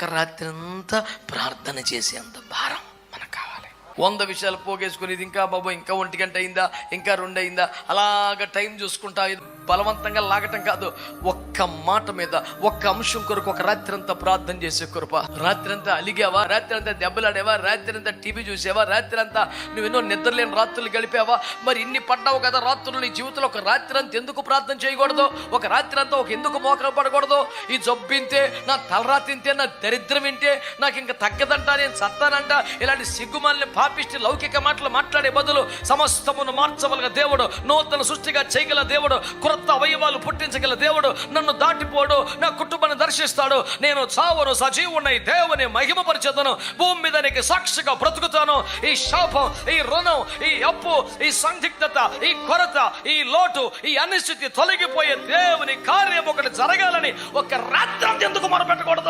ఒక్క అంతా ప్రార్థన చేసేంత భారం మనకు కావాలి. వంద విషయాలు పోగేసుకుని ఇది ఇంకా బాబు ఇంకా ఒంటి గంట అయిందా ఇంకా రెండు అయిందా అలాగ టైం చూసుకుంటా ఇది బలవంతంగా లాగటం కాదు. ఒక్క మాట మీద ఒక్క అంశం కొరకు ఒక రాత్రి అంతా ప్రార్థన చేసే కృప. రాత్రి అంతా అలిగావా? రాత్రి అంతా దెబ్బలాడేవా? రాత్రి అంతా టీవీ చూసావా? రాత్రి అంతా నువ్వు ఎన్నో నిద్రలేని రాత్రులు గడిపావా? మరి ఇన్ని పడ్డావు కదా రాత్రులు నీ జీవితంలో ఒక రాత్రి అంతా ఎందుకు ప్రార్థన చేయకూడదు? ఒక రాత్రి అంతా ఒక ఎందుకు మోకరం పడకూడదు? ఈ జబ్బింతే నా తలరాతింతే నా దరిద్రం వింటే నాకు ఇంకా తగ్గదంట నేను సత్తానంట ఇలాంటి సిగ్గుమాలని పాపిష్టి లౌకిక మాటలు మాట్లాడే బదులు సమస్తమును మార్చవలగ దేవుడు నూతన సృష్టిగా చేయగల దేవుడు కొత్త అవయవాలు పుట్టించగల దేవుడు నన్ను దాటిపోడు నా కుటుంబాన్ని దర్శిస్తాడు. నేను చావను సజీవుని దేవుని మహిమపరిచేతను భూమి మీద నీకు సాక్షిగా బ్రతుకుతాను. ఈ శాపం ఈ రుణం ఈ అప్పు ఈ సందిగ్ధత ఈ కొరత ఈ లోటు ఈ అనిశ్చితి తొలగిపోయే దేవుని కార్యం ఒకటి జరగాలని ఒక రాత్రి ఎందుకు మొరపెట్టకూడదు?